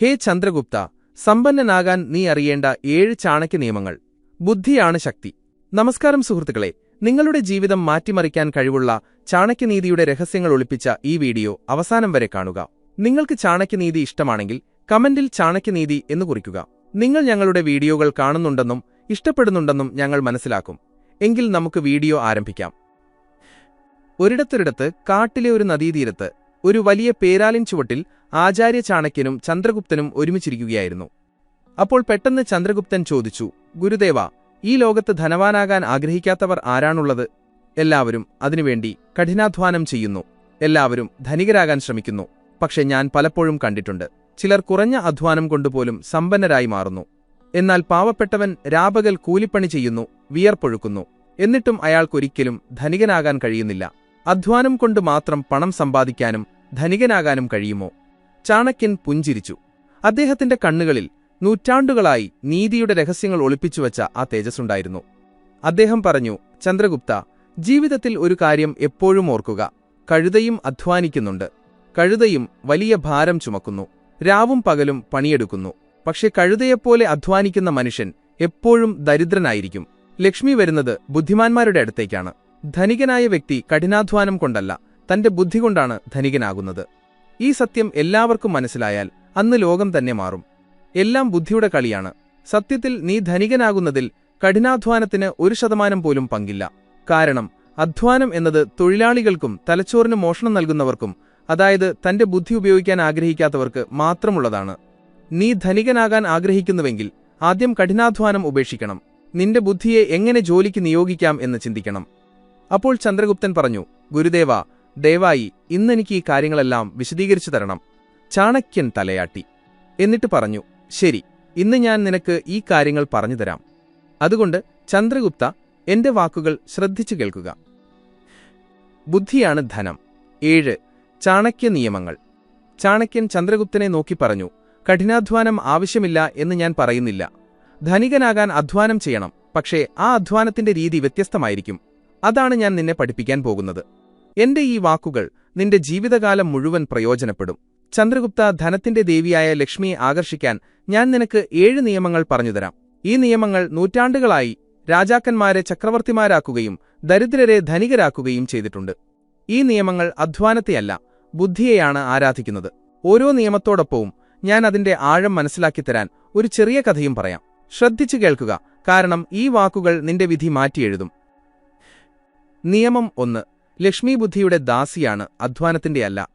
ഹേ ചന്ദ്രഗുപ്ത സമ്പന്നനാകാൻ നീ അറിയേണ്ട ഏഴ് ചാണക്യ നിയമങ്ങൾ. ബുദ്ധിയാണ് ശക്തി. നമസ്കാരം സുഹൃത്തുക്കളെ നിങ്ങളുടെ ജീവിതം മാറ്റിമറിക്കാൻ കഴിവുള്ള ചാണക്യനീതിയുടെ രഹസ്യങ്ങൾ ഒളിപ്പിച്ച ഈ വീഡിയോ അവസാനം വരെ കാണുക. നിങ്ങൾക്ക് ചാണക്യനീതി ഇഷ്ടമാണെങ്കിൽ കമന്റിൽ ചാണക്യനീതി എന്ന് കുറിക്കുക. നിങ്ങൾ ഞങ്ങളുടെ വീഡിയോകൾ കാണുന്നുണ്ടെന്നും ഇഷ്ടപ്പെടുന്നുണ്ടെന്നും ഞങ്ങൾ മനസ്സിലാക്കും. എങ്കിൽ നമുക്ക് വീഡിയോ ആരംഭിക്കാം. ഒരിടത്തൊരിടത്ത് കാട്ടിലെ ഒരു നദീതീരത്ത് ഒരു വലിയ പേരാലിൻ ചുവട്ടിൽ ആചാര്യ ചാണക്യനും ചന്ദ്രഗുപ്തനും ഒരുമിച്ചിരിക്കുകയായിരുന്നു. അപ്പോൾ പെട്ടെന്ന് ചന്ദ്രഗുപ്തൻ ചോദിച്ചു ഗുരുദേവ ഈ ലോകത്ത് ധനവാനാകാൻ ആഗ്രഹിക്കാത്തവർ ആരാണുള്ളത്? എല്ലാവരും അതിനുവേണ്ടി കഠിനാധ്വാനം ചെയ്യുന്നു. എല്ലാവരും ധനികരാകാൻ ശ്രമിക്കുന്നു. പക്ഷെ ഞാൻ പലപ്പോഴും കണ്ടിട്ടുണ്ട്. ചിലർ കുറഞ്ഞ അധ്വാനം കൊണ്ടുപോലും സമ്പന്നരായി മാറുന്നു. എന്നാൽ പാവപ്പെട്ടവൻ രാപകൽ കൂലിപ്പണി ചെയ്യുന്നു വിയർപ്പൊഴുക്കുന്നു. എന്നിട്ടും അയാൾക്കൊരിക്കലും ധനികനാകാൻ കഴിയുന്നില്ല. അധ്വാനം കൊണ്ട് മാത്രം പണം സമ്പാദിക്കാനും ധനികനാകാനും കഴിയുമോ? ചാണക്യൻ പുഞ്ചിരിച്ചു. അദ്ദേഹത്തിന്റെ കണ്ണുകളിൽ നൂറ്റാണ്ടുകളായി നീതിയുടെ രഹസ്യങ്ങൾ ഒളിപ്പിച്ചുവച്ച ആ തേജസ്സുണ്ടായിരുന്നു. അദ്ദേഹം പറഞ്ഞു ചന്ദ്രഗുപ്ത ജീവിതത്തിൽ ഒരു കാര്യം എപ്പോഴും ഓർക്കുക. കഴുതയും അധ്വാനിക്കുന്നുണ്ട്. കഴുതയും വലിയ ഭാരം ചുമക്കുന്നു. രാവും പകലും പണിയെടുക്കുന്നു. പക്ഷെ കഴുതയെപ്പോലെ അധ്വാനിക്കുന്ന മനുഷ്യൻ എപ്പോഴും ദരിദ്രനായിരിക്കും. ലക്ഷ്മി വരുന്നത് ബുദ്ധിമാന്മാരുടെ അടുത്തേക്കാണ്. ധനികനായ വ്യക്തി കഠിനാധ്വാനം കൊണ്ടല്ല. തന്റെ ബുദ്ധി കൊണ്ടാണ് ധനികനാകുന്നത്. ഈ സത്യം എല്ലാവർക്കും മനസ്സിലായാൽ അന്ന് ലോകം തന്നെ മാറും. എല്ലാം ബുദ്ധിയുടെ കളിയാണ്. സത്യത്തിൽ നീ ധനികനാകുന്നതിൽ കഠിനാധ്വാനത്തിന് ഒരു ശതമാനം പോലും പങ്കില്ല. കാരണം അധ്വാനം എന്നത് തൊഴിലാളികൾക്കും തലച്ചോറിന് മോഷണം നൽകുന്നവർക്കും അതായത് തന്റെ ബുദ്ധി ഉപയോഗിക്കാൻ ആഗ്രഹിക്കാത്തവർക്ക് മാത്രമുള്ളതാണ്. നീ ധനികനാകാൻ ആഗ്രഹിക്കുന്നുവെങ്കിൽ ആദ്യം കഠിനാധ്വാനം ഉപേക്ഷിക്കണം. നിന്റെ ബുദ്ധിയെ എങ്ങനെ ജോലിക്ക് നിയോഗിക്കാം എന്ന് ചിന്തിക്കണം. അപ്പോൾ ചന്ദ്രഗുപ്തൻ പറഞ്ഞു ഗുരുദേവ ദയവായി ഇന്നെനിക്ക് ഈ കാര്യങ്ങളെല്ലാം വിശദീകരിച്ചു തരണം. ചാണക്യൻ തലയാട്ടി. എന്നിട്ട് പറഞ്ഞു ശരി ഇന്ന് ഞാൻ നിനക്ക് ഈ കാര്യങ്ങൾ പറഞ്ഞു തരാം. അതുകൊണ്ട് ചന്ദ്രഗുപ്ത എന്റെ വാക്കുകൾ ശ്രദ്ധിച്ചു കേൾക്കുക. ബുദ്ധിയാണ് ധനം. ഏഴ് ചാണക്യ നിയമങ്ങൾ. ചാണക്യൻ ചന്ദ്രഗുപ്തനെ നോക്കി പറഞ്ഞു കഠിനാധ്വാനം ആവശ്യമില്ല എന്ന് ഞാൻ പറയുന്നില്ല. ധനികനാകാൻ അധ്വാനം ചെയ്യണം പക്ഷേ ആ അധ്വാനത്തിന്റെ രീതി വ്യത്യസ്തമായിരിക്കും. അതാണ് ഞാൻ നിന്നെ പഠിപ്പിക്കാൻ പോകുന്നത്. എന്റെ ഈ വാക്കുകൾ നിന്റെ ജീവിതകാലം മുഴുവൻ പ്രയോജനപ്പെടും. ചന്ദ്രഗുപ്ത ധനത്തിന്റെ ദേവിയായ ലക്ഷ്മിയെ ആകർഷിക്കാൻ ഞാൻ നിനക്ക് ഏഴ് നിയമങ്ങൾ പറഞ്ഞുതരാം. ഈ നിയമങ്ങൾ നൂറ്റാണ്ടുകളായി രാജാക്കന്മാരെ ചക്രവർത്തിമാരാക്കുകയും ദരിദ്രരെ ധനികരാക്കുകയും ചെയ്തിട്ടുണ്ട്. ഈ നിയമങ്ങൾ അധ്വാനത്തെയല്ല ബുദ്ധിയെയാണ് ആരാധിക്കുന്നത്. ഓരോ നിയമത്തോടൊപ്പവും ഞാൻ അതിന്റെ ആഴം മനസ്സിലാക്കിത്തരാൻ ഒരു ചെറിയ കഥയും പറയാം. ശ്രദ്ധിച്ചു കേൾക്കുക കാരണം ഈ വാക്കുകൾ നിന്റെ വിധി മാറ്റിയെഴുതും. നിയമം ഒന്ന്. ലക്ഷ്മി ബുദ്ധിയുടെ ദാസിയാണ് അധ്വാനത്തിന്റെ അല്ല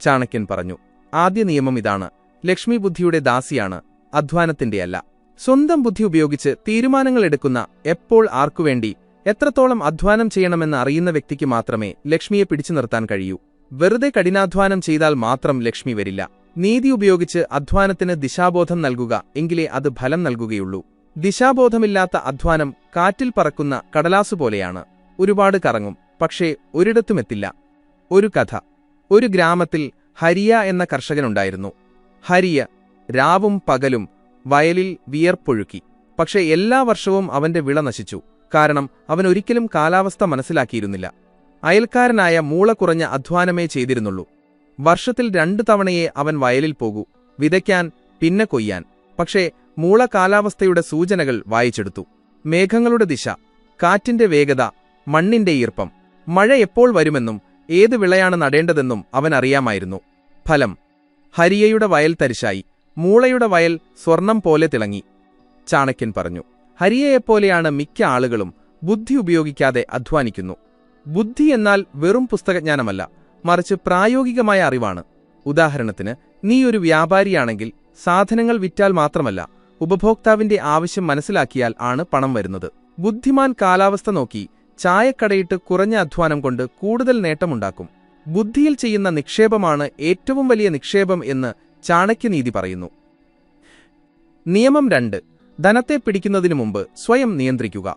ചാണക്യൻ പറഞ്ഞു. ആദ്യ നിയമം ഇതാണ്. ലക്ഷ്മി ബുദ്ധിയുടെ ദാസിയാണ് അധ്വാനത്തിന്റെ അല്ല സ്വന്തം ബുദ്ധി ഉപയോഗിച്ച് തീരുമാനങ്ങൾ എടുക്കുന്ന എപ്പോൾ ആർക്കുവേണ്ടി എത്രത്തോളം അധ്വാനം ചെയ്യണമെന്ന് അറിയുന്ന വ്യക്തിക്ക് മാത്രമേ ലക്ഷ്മിയെ പിടിച്ചു നിർത്താൻ കഴിയൂ. വെറുതെ കഠിനാധ്വാനം ചെയ്താൽ മാത്രം ലക്ഷ്മി വരില്ല. നീതി ഉപയോഗിച്ച് അധ്വാനത്തിന് ദിശാബോധം നൽകുക എങ്കിലേ അത് ഫലം നൽകുകയുള്ളൂ. ദിശാബോധമില്ലാത്ത അധ്വാനം കാറ്റിൽ പറക്കുന്ന കടലാസു പോലെയാണ്. ഒരുപാട് കറങ്ങും. പക്ഷേ ഒരിടത്തുമെത്തില്ല. ഒരു കഥ. ഒരു ഗ്രാമത്തിൽ ഹരിയ എന്ന കർഷകനുണ്ടായിരുന്നു. ഹരിയ രാവും പകലും വയലിൽ വിയർപ്പൊഴുക്കി. പക്ഷേ എല്ലാ വർഷവും അവന്റെ വിള നശിച്ചു. കാരണം അവൻ ഒരിക്കലും കാലാവസ്ഥ മനസ്സിലാക്കിയിരുന്നില്ല. അയൽക്കാരനായ മൂള കുറഞ്ഞ അധ്വാനമേ ചെയ്തിരുന്നുള്ളൂ. വർഷത്തിൽ രണ്ടു തവണയേ അവൻ വയലിൽ പോകൂ. വിതയ്ക്കാൻ പിന്നെ കൊയ്യാൻ. പക്ഷേ മൂള കാലാവസ്ഥയുടെ സൂചനകൾ വായിച്ചെടുത്തു. മേഘങ്ങളുടെ ദിശ കാറ്റിന്റെ വേഗത മണ്ണിന്റെ ഈർപ്പം. മഴ എപ്പോൾ വരുമെന്നും ഏത് വിളയാണ് നടേണ്ടതെന്നും അവൻ അറിയാമായിരുന്നു. ഫലം ഹരിയയുടെ വയൽ തരിശായി മൂളയുടെ വയൽ സ്വർണം പോലെ തിളങ്ങി. ചാണക്യൻ പറഞ്ഞു ഹരിയയെപ്പോലെയാണ് മിക്ക ആളുകളും ബുദ്ധി ഉപയോഗിക്കാതെ അധ്വാനിക്കുന്നു. ബുദ്ധി എന്നാൽ വെറും പുസ്തകജ്ഞാനമല്ല മറിച്ച് പ്രായോഗികമായ അറിവാണ്. ഉദാഹരണത്തിന് നീ ഒരു വ്യാപാരിയാണെങ്കിൽ സാധനങ്ങൾ വിറ്റാൽ മാത്രമല്ല ഉപഭോക്താവിന്റെ ആവശ്യം മനസ്സിലാക്കിയാൽ ആണ് പണം വരുന്നത്. ബുദ്ധിമാൻ കാലാവസ്ഥ നോക്കി ചായക്കടയിട്ട് കുറഞ്ഞ അധ്വാനം കൊണ്ട് കൂടുതൽ നേട്ടമുണ്ടാക്കും. ബുദ്ധിയിൽ ചെയ്യുന്ന നിക്ഷേപമാണ് ഏറ്റവും വലിയ നിക്ഷേപം എന്ന് ചാണക്യനീതി പറയുന്നു. നിയമം രണ്ട്. ധനത്തെ പിടിക്കുന്നതിനു മുമ്പ് സ്വയം നിയന്ത്രിക്കുക.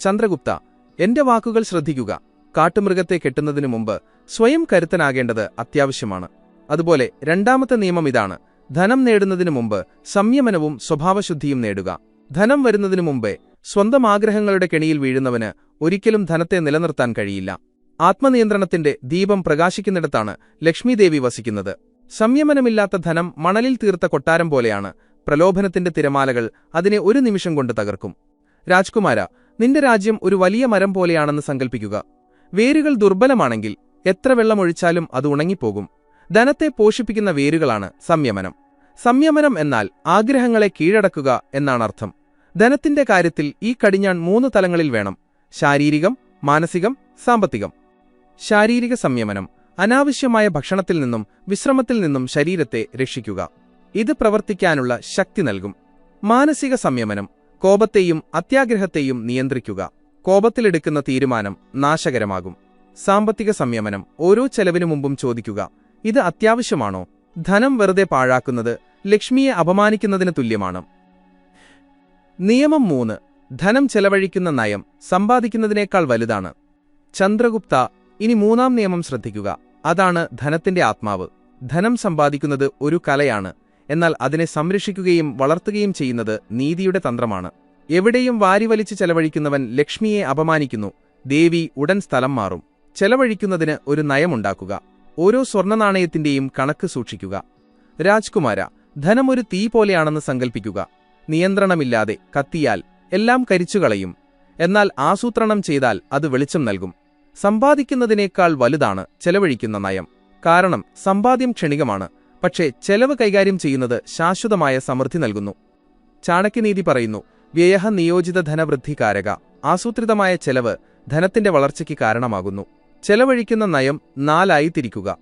ചന്ദ്രഗുപ്ത എന്റെ വാക്കുകൾ ശ്രദ്ധിക്കുക. കാട്ടുമൃഗത്തെ കെട്ടുന്നതിനു മുമ്പ് സ്വയം കരുത്തനാകേണ്ടത് അത്യാവശ്യമാണ്. അതുപോലെ രണ്ടാമത്തെ നിയമം ഇതാണ്. ധനം നേടുന്നതിനു മുമ്പ് സംയമനവും സ്വഭാവശുദ്ധിയും നേടുക. ധനം വരുന്നതിനു മുമ്പേ സ്വന്തം ആഗ്രഹങ്ങളുടെ കെണിയിൽ വീഴുന്നവന് ഒരിക്കലും ധനത്തെ നിലനിർത്താൻ കഴിയില്ല. ആത്മനിയന്ത്രണത്തിന്റെ ദീപം പ്രകാശിക്കുന്നിടത്താണ് ലക്ഷ്മിദേവി വസിക്കുന്നത്. സംയമനമില്ലാത്ത ധനം മണലിൽ തീർത്ത കൊട്ടാരം പോലെയാണ് പ്രലോഭനത്തിന്റെ തിരമാലകൾ അതിനെ ഒരു നിമിഷം കൊണ്ട് തകർക്കും. രാജ്കുമാര നിന്റെ രാജ്യം ഒരു വലിയ മരം പോലെയാണെന്ന് സങ്കൽപ്പിക്കുക. വേരുകൾ ദുർബലമാണെങ്കിൽ എത്ര വെള്ളമൊഴിച്ചാലും അത് ഉണങ്ങിപ്പോകും. ധനത്തെ പോഷിപ്പിക്കുന്ന വേരുകളാണ് സംയമനം. സംയമനം എന്നാൽ ആഗ്രഹങ്ങളെ കീഴടക്കുക എന്നാണർത്ഥം. ധനത്തിന്റെ കാര്യത്തിൽ ഈ കടിഞ്ഞാൺ മൂന്ന് തലങ്ങളിൽ വേണം. ശാരീരികം മാനസികം സാമ്പത്തികം. ശാരീരിക സംയമനം. അനാവശ്യമായ ഭക്ഷണത്തിൽ നിന്നും വിശ്രമത്തിൽ നിന്നും ശരീരത്തെ രക്ഷിക്കുക. ഇത് പ്രവർത്തിക്കാനുള്ള ശക്തി നൽകും. മാനസിക സംയമനം. കോപത്തെയും അത്യാഗ്രഹത്തെയും നിയന്ത്രിക്കുക. കോപത്തിലെടുക്കുന്ന തീരുമാനം നാശകരമാകും. സാമ്പത്തിക സംയമനം ഓരോ ചെലവിനു മുമ്പും ചോദിക്കുക. ഇത് അത്യാവശ്യമാണോ? ധനം വെറുതെ പാഴാക്കുന്നത് ലക്ഷ്മിയെ അപമാനിക്കുന്നതിന് തുല്യമാണ്. നിയമം മൂന്ന്. ധനം ചെലവഴിക്കുന്ന നയം സമ്പാദിക്കുന്നതിനേക്കാൾ വലുതാണ്. ചന്ദ്രഗുപ്ത ഇനി മൂന്നാം നിയമം ശ്രദ്ധിക്കുക. അതാണ് ധനത്തിന്റെ ആത്മാവ്. ധനം സമ്പാദിക്കുന്നത് ഒരു കലയാണ്. എന്നാൽ അതിനെ സംരക്ഷിക്കുകയും വളർത്തുകയും ചെയ്യുന്നത് നീതിയുടെ തന്ത്രമാണ്. എവിടെയും വാരിവലിച്ച് ചെലവഴിക്കുന്നവൻ ലക്ഷ്മിയെ അപമാനിക്കുന്നു. ദേവി ഉടൻ സ്ഥലം മാറും. ചെലവഴിക്കുന്നതിന് ഒരു നയമുണ്ടാക്കുക ഓരോ സ്വർണനാണയത്തിന്റെയും കണക്ക് സൂക്ഷിക്കുക. രാജ്കുമാര ഒരു തീ പോലെയാണെന്ന് സങ്കൽപ്പിക്കുക. നിയന്ത്രണമില്ലാതെ കത്തിയാൽ എല്ലാം കരിച്ചുകളയും. എന്നാൽ ആസൂത്രണം ചെയ്താൽ അത് വെളിച്ചം നൽകും. സമ്പാദിക്കുന്നതിനേക്കാൾ വലുതാണ് ചെലവഴിക്കുന്ന നയം. കാരണം സമ്പാദ്യം ക്ഷണികമാണ്. പക്ഷേ ചെലവ് കൈകാര്യം ചെയ്യുന്നത് ശാശ്വതമായ സമൃദ്ധി നൽകുന്നു. ചാണക്യനീതി പറയുന്നു വ്യയഹ നിയോജിത ധനവൃദ്ധികാരക. ആസൂത്രിതമായ ചെലവ് ധനത്തിന്റെ വളർച്ചയ്ക്ക് കാരണമാകുന്നു. ചെലവഴിക്കുന്ന നയം നാലായി തിരിക്കുക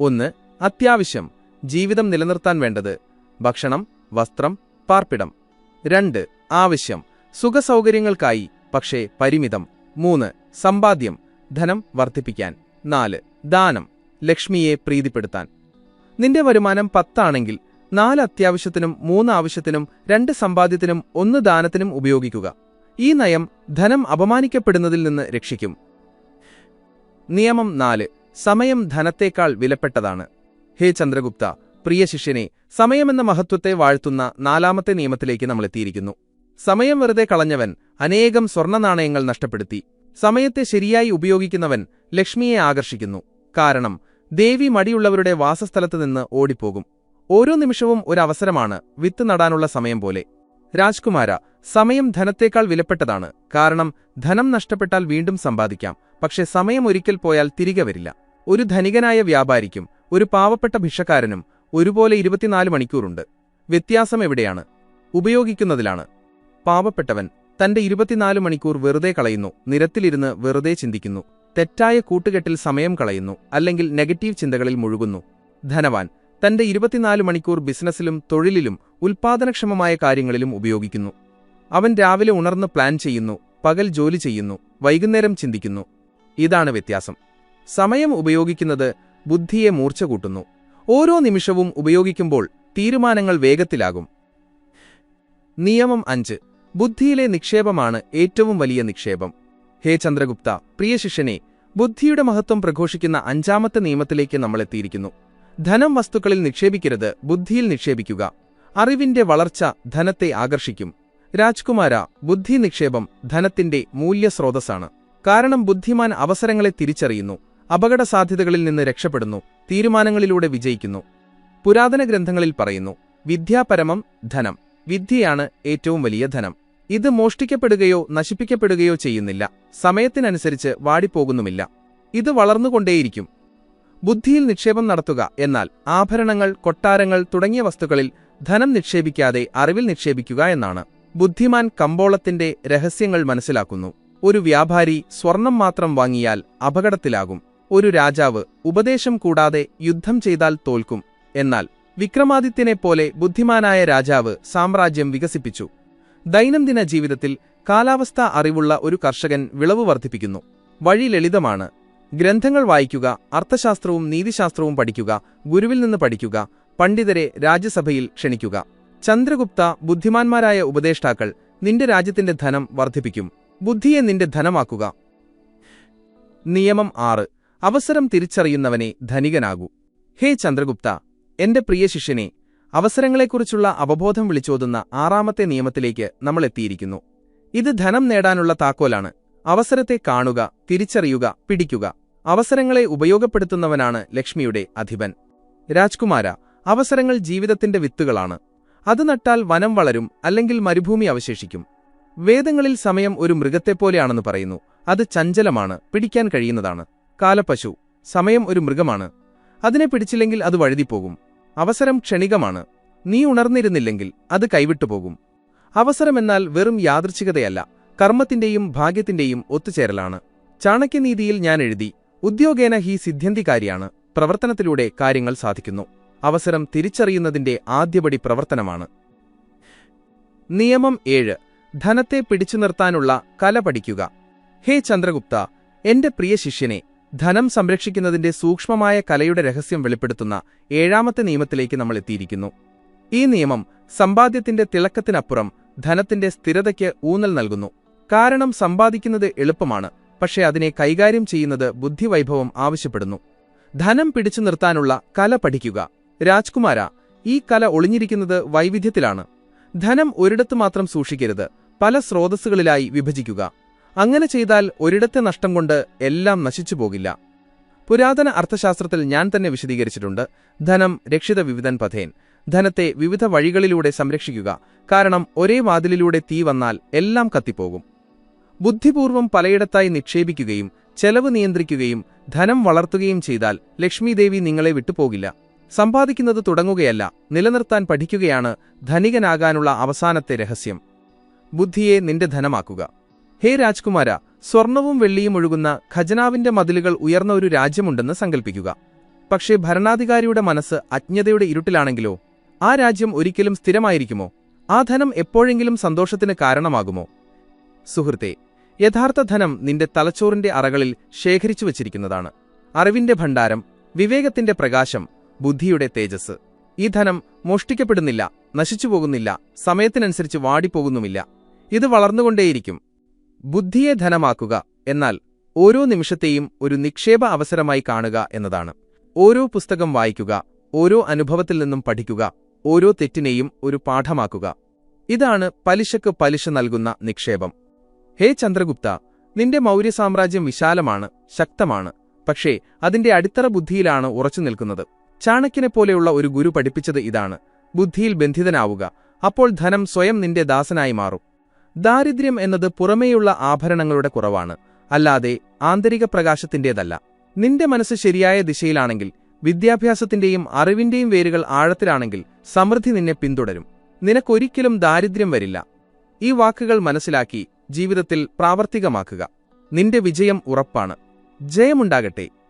ഒന്ന് അത്യാവശ്യം. ജീവിതം നിലനിർത്താൻ വേണ്ടത് ഭക്ഷണം വസ്ത്രം പാർപ്പിടം. രണ്ട് ആവശ്യം. സുഖസൗകര്യങ്ങൾക്കായി പക്ഷേ പരിമിതം. മൂന്ന് സമ്പാദ്യം. ധനം വർദ്ധിപ്പിക്കാൻ. നാല് ദാനം. ലക്ഷ്മിയെ പ്രീതിപ്പെടുത്താൻ. നിന്റെ വരുമാനം പത്താണെങ്കിൽ നാല് അത്യാവശ്യത്തിനും മൂന്ന് ആവശ്യത്തിനും രണ്ട് സമ്പാദ്യത്തിനും ഒന്ന് ദാനത്തിനും ഉപയോഗിക്കുക. ഈ നയം ധനം അപമാനിക്കപ്പെടുന്നതിൽ നിന്ന് രക്ഷിക്കും. നിയമം നാല് സമയം ധനത്തേക്കാൾ വിലപ്പെട്ടതാണ്. ഹേ ചന്ദ്രഗുപ്ത പ്രിയ ശിഷ്യനെ സമയമെന്ന മഹത്വത്തെ വാഴ്ത്തുന്ന നാലാമത്തെ നിയമത്തിലേക്ക് നമ്മൾ എത്തിയിരിക്കുന്നു സമയം വെറുതെ കളഞ്ഞവൻ അനേകം സ്വർണനാണയങ്ങൾ നഷ്ടപ്പെടുത്തി. സമയത്തെ ശരിയായി ഉപയോഗിക്കുന്നവൻ ലക്ഷ്മിയെ ആകർഷിക്കുന്നു. കാരണം ദേവി മടിയുള്ളവരുടെ വാസസ്ഥലത്ത് നിന്ന് ഓടിപ്പോകും. ഓരോ നിമിഷവും ഒരവസരമാണ് വിത്ത് നടാനുള്ള സമയം പോലെ. രാജ്കുമാര സമയം ധനത്തേക്കാൾ വിലപ്പെട്ടതാണ്. കാരണം ധനം നഷ്ടപ്പെട്ടാൽ വീണ്ടും സമ്പാദിക്കാം. പക്ഷെ സമയം ഒരിക്കൽ പോയാൽ തിരികെ വരില്ല. ഒരു ധനികനായ വ്യാപാരിക്കും ഒരു പാവപ്പെട്ട ഭിക്ഷക്കാരനും ഒരുപോലെ ഇരുപത്തിനാല് മണിക്കൂറുണ്ട്. വ്യത്യാസം എവിടെയാണ്? ഉപയോഗിക്കുന്നതിലാണ്. പാവപ്പെട്ടവൻ തന്റെ ഇരുപത്തിനാല് മണിക്കൂർ വെറുതെ കളയുന്നു നിരത്തിലിരുന്ന് വെറുതെ ചിന്തിക്കുന്നു തെറ്റായ കൂട്ടുകെട്ടിൽ സമയം കളയുന്നു അല്ലെങ്കിൽ നെഗറ്റീവ് ചിന്തകളിൽ മുഴുകുന്നു. ധനവാൻ തന്റെ ഇരുപത്തിനാല് മണിക്കൂർ ബിസിനസ്സിലും തൊഴിലിലും ഉൽപ്പാദനക്ഷമമായ കാര്യങ്ങളിലും ഉപയോഗിക്കുന്നു. അവൻ രാവിലെ ഉണർന്ന് പ്ലാൻ ചെയ്യുന്നു പകൽ ജോലി ചെയ്യുന്നു വൈകുന്നേരം ചിന്തിക്കുന്നു. ഇതാണ് വ്യത്യാസം. സമയം ഉപയോഗിക്കുന്നത് ബുദ്ധിയെ മൂർച്ച കൂട്ടുന്നു ഓരോ നിമിഷവും ഉപയോഗിക്കുമ്പോൾ തീരുമാനങ്ങൾ വേഗത്തിലാകും. നിയമം അഞ്ച്. ബുദ്ധിയിലെ നിക്ഷേപമാണ് ഏറ്റവും വലിയ നിക്ഷേപം. ഹേ ചന്ദ്രഗുപ്ത പ്രിയ ശിഷ്യനെ ബുദ്ധിയുടെ മഹത്വം പ്രഘോഷിക്കുന്ന അഞ്ചാമത്തെ നിയമത്തിലേക്ക് നമ്മളെത്തിയിരിക്കുന്നു ധനം വസ്തുക്കളിൽ നിക്ഷേപിക്കരുത് ബുദ്ധിയിൽ നിക്ഷേപിക്കുക. അറിവിന്റെ വളർച്ച ധനത്തെ ആകർഷിക്കും. രാജ്കുമാര ബുദ്ധി നിക്ഷേപം ധനത്തിന്റെ മൂല്യസ്രോതസ്സാണ്. കാരണം ബുദ്ധിമാൻ അവസരങ്ങളെ തിരിച്ചറിയുന്നു. അപകട സാധ്യതകളിൽ നിന്ന് രക്ഷപ്പെടുന്നു തീരുമാനങ്ങളിലൂടെ വിജയിക്കുന്നു. പുരാതന ഗ്രന്ഥങ്ങളിൽ പറയുന്നു വിദ്യാപരമം ധനം. വിദ്യയാണ് ഏറ്റവും വലിയ ധനം. ഇത് മോഷ്ടിക്കപ്പെടുകയോ നശിപ്പിക്കപ്പെടുകയോ ചെയ്യുന്നില്ല. സമയത്തിനനുസരിച്ച് വാടിപ്പോകുന്നുമില്ല. ഇത് വളർന്നുകൊണ്ടേയിരിക്കും. ബുദ്ധിയിൽ നിക്ഷേപം നടത്തുക എന്നാൽ ആഭരണങ്ങൾ കൊട്ടാരങ്ങൾ തുടങ്ങിയ വസ്തുക്കളിൽ ധനം നിക്ഷേപിക്കാതെ അറിവിൽ നിക്ഷേപിക്കുക എന്നാണ്. ബുദ്ധിമാൻ കമ്പോളത്തിന്റെ രഹസ്യങ്ങൾ മനസ്സിലാക്കുന്നു. ഒരു വ്യാപാരി സ്വർണം മാത്രം വാങ്ങിയാൽ അപകടത്തിലാകും. ഒരു രാജാവ് ഉപദേശം കൂടാതെ യുദ്ധം ചെയ്താൽ തോൽക്കും. എന്നാൽ വിക്രമാദിത്യനെപ്പോലെ ബുദ്ധിമാനായ രാജാവ് സാമ്രാജ്യം വികസിപ്പിച്ചു. ദൈനംദിന ജീവിതത്തിൽ കാലാവസ്ഥ അറിവുള്ള ഒരു കർഷകൻ വിളവ് വർദ്ധിപ്പിക്കുന്നു. വഴി ലളിതമാണ്. ഗ്രന്ഥങ്ങൾ വായിക്കുക അർത്ഥശാസ്ത്രവും നീതിശാസ്ത്രവും പഠിക്കുക ഗുരുവിൽ നിന്ന് പഠിക്കുക പണ്ഡിതരെ രാജ്യസഭയിൽ ക്ഷണിക്കുക. ചന്ദ്രഗുപ്ത ബുദ്ധിമാന്മാരായ ഉപദേഷ്ടാക്കൾ നിന്റെ രാജ്യത്തിന്റെ ധനം വർദ്ധിപ്പിക്കും. ബുദ്ധിയെ നിന്റെ ധനമാക്കുക. നിയമം ആറ്. അവസരം തിരിച്ചറിയുന്നവനെ ധനികനാകൂ. ഹേ ചന്ദ്രഗുപ്ത എന്റെ പ്രിയ ശിഷ്യനെ അവസരങ്ങളെക്കുറിച്ചുള്ള അവബോധം വിളിച്ചോതുന്ന ആറാമത്തെ നിയമത്തിലേക്ക് നമ്മൾ എത്തിയിരിക്കുന്നു. ഇത് ധനം നേടാനുള്ള താക്കോലാണ്. അവസരത്തെ കാണുക തിരിച്ചറിയുക പിടിക്കുക. അവസരങ്ങളെ ഉപയോഗപ്പെടുത്തുന്നവനാണ് ലക്ഷ്മിയുടെ അധിപൻ. രാജ്കുമാര അവസരങ്ങൾ ജീവിതത്തിന്റെ വിത്തുകളാണ്. അത് നട്ടാൽ വനം വളരും അല്ലെങ്കിൽ മരുഭൂമി അവശേഷിക്കും. വേദങ്ങളിൽ സമയം ഒരു മൃഗത്തെപ്പോലെയാണെന്ന് പറയുന്നു. അത് ചഞ്ചലമാണ് പിടിക്കാൻ കഴിയുന്നതാണ്. കാലപ്പശു സമയം ഒരു മൃഗമാണ്. അതിനെ പിടിച്ചില്ലെങ്കിൽ അത് വഴുതിപ്പോകും. അവസരം ക്ഷണികമാണ്. നീ ഉണർന്നിരുന്നില്ലെങ്കിൽ അത് കൈവിട്ടുപോകും. അവസരമെന്നാൽ വെറും യാദൃച്ഛികതയല്ല കർമ്മത്തിന്റെയും ഭാഗ്യത്തിന്റെയും ഒത്തുചേരലാണ്. ചാണക്യനീതിയിൽ ഞാൻ എഴുതി ഉദ്യോഗേന ഹി സിദ്ധ്യന്തികാരിയാണ് പ്രവർത്തനത്തിലൂടെ കാര്യങ്ങൾ സാധിക്കുന്നു. അവസരം തിരിച്ചറിയുന്നതിന്റെ ആദ്യപടി പ്രവർത്തനമാണ്. നിയമം ഏഴ് ധനത്തെ പിടിച്ചു നിർത്താനുള്ള കല പഠിക്കുക. ഹേ ചന്ദ്രഗുപ്ത എന്റെ പ്രിയ ശിഷ്യനെ ധനം സംരക്ഷിക്കുന്നതിന്റെ സൂക്ഷ്മമായ കലയുടെ രഹസ്യം വെളിപ്പെടുത്തുന്ന ഏഴാമത്തെ നിയമത്തിലേക്ക് നമ്മൾ എത്തിയിരിക്കുന്നു. ഈ നിയമം സമ്പാദ്യത്തിന്റെ തിളക്കത്തിനപ്പുറം ധനത്തിന്റെ സ്ഥിരതയ്ക്ക് ഊന്നൽ നൽകുന്നു. കാരണം സമ്പാദിക്കുന്നത് എളുപ്പമാണ് പക്ഷേ അതിനെ കൈകാര്യം ചെയ്യുന്നത് ബുദ്ധിവൈഭവം ആവശ്യപ്പെടുന്നു. ധനം പിടിച്ചു നിർത്താനുള്ള കല പഠിക്കുക. രാജ്കുമാര ഈ കല ഒളിഞ്ഞിരിക്കുന്നത് വൈവിധ്യത്തിലാണ്. ധനം ഒരിടത്തു മാത്രം സൂക്ഷിക്കരുത് പല സ്രോതസ്സുകളിലായി വിഭജിക്കുക. അങ്ങനെ ചെയ്താൽ ഒരിടത്തെ നഷ്ടം കൊണ്ട് എല്ലാം നശിച്ചു പോകില്ല. പുരാതന അർത്ഥശാസ്ത്രത്തിൽ ഞാൻ തന്നെ വിശദീകരിച്ചിട്ടുണ്ട്. ധനം രക്ഷിത വിവിധൻ പഥേൻ. ധനത്തെ വിവിധ വഴികളിലൂടെ സംരക്ഷിക്കുക. കാരണം ഒരേ വാതിലിലൂടെ തീ വന്നാൽ എല്ലാം കത്തിപ്പോകും. ബുദ്ധിപൂർവം പലയിടത്തായി നിക്ഷേപിക്കുകയും ചെലവ് നിയന്ത്രിക്കുകയും ധനം വളർത്തുകയും ചെയ്താൽ ലക്ഷ്മിദേവി നിങ്ങളെ വിട്ടുപോകില്ല. സമ്പാദിക്കുന്നത് തുടങ്ങുകയല്ല നിലനിർത്താൻ പഠിക്കുകയാണ് ധനികനാകാനുള്ള അവസാനത്തെ രഹസ്യം. ബുദ്ധിയെ നിന്റെ ധനമാക്കുക. ഹേ രാജ്കുമാര സ്വർണവും വെള്ളിയും ഒഴുകുന്ന ഖജനാവിന്റെ മതിലുകൾ ഉയർന്ന ഒരു രാജ്യമുണ്ടെന്ന് സങ്കൽപ്പിക്കുക. പക്ഷേ ഭരണാധികാരിയുടെ മനസ്സ് അജ്ഞതയുടെ ഇരുട്ടിലാണെങ്കിലോ? ആ രാജ്യം ഒരിക്കലും സ്ഥിരമായിരിക്കുമോ? ആ ധനം എപ്പോഴെങ്കിലും സന്തോഷത്തിന് കാരണമാകുമോ? സുഹൃത്തെ യഥാർത്ഥ ധനം നിന്റെ തലച്ചോറിന്റെ അറകളിൽ ശേഖരിച്ചു വച്ചിരിക്കുന്നതാണ്. അറിവിന്റെ ഭണ്ഡാരം വിവേകത്തിന്റെ പ്രകാശം ബുദ്ധിയുടെ തേജസ് ഈ ധനം മോഷ്ടിക്കപ്പെടുന്നില്ല നശിച്ചുപോകുന്നില്ല സമയത്തിനനുസരിച്ച് വാടിപ്പോകുന്നുമില്ല. ഇത് വളർന്നുകൊണ്ടേയിരിക്കും. ബുദ്ധിയെ ധനമാക്കുക എന്നാൽ ഓരോ നിമിഷത്തെയും ഒരു നിക്ഷേപ അവസരമായി കാണുക എന്നതാണ്. ഓരോ പുസ്തകം വായിക്കുക ഓരോ അനുഭവത്തിൽ നിന്നും പഠിക്കുക ഓരോ തെറ്റിനെയും ഒരു പാഠമാക്കുക. ഇതാണ് പലിശക്ക് പലിശ നൽകുന്ന നിക്ഷേപം. ഹേ ചന്ദ്രഗുപ്ത നിന്റെ മൗര്യ സാമ്രാജ്യം വിശാലമാണ് ശക്തമാണ് പക്ഷേ അതിന്റെ അടിത്തറ ബുദ്ധിയിലാണ് ഉറച്ചു നിൽക്കുന്നത്. ചാണക്യനെപ്പോലെയുള്ള ഒരു ഗുരു പഠിപ്പിച്ചത് ഇതാണ്. ബുദ്ധിയിൽ ബന്ധിതനാവുക അപ്പോൾ ധനം സ്വയം നിന്റെ ദാസനായി മാറും. ദാരിദ്ര്യം എന്നത് പുറമേയുള്ള ആഭരണങ്ങളുടെ കുറവാണ് അല്ലാതെ ആന്തരിക പ്രകാശത്തിന്റേതല്ല നിന്റെ മനസ്സ് ശരിയായ ദിശയിലാണെങ്കിൽ വിദ്യാഭ്യാസത്തിന്റെയും അറിവിന്റെയും വേരുകൾ ആഴത്തിലാണെങ്കിൽ സമൃദ്ധി നിന്നെ പിന്തുടരും. നിനക്കൊരിക്കലും ദാരിദ്ര്യം വരില്ല. ഈ വാക്കുകൾ മനസ്സിലാക്കി ജീവിതത്തിൽ പ്രാവർത്തികമാക്കുക. നിന്റെ വിജയം ഉറപ്പാണ്. ജയമുണ്ടാകട്ടെ.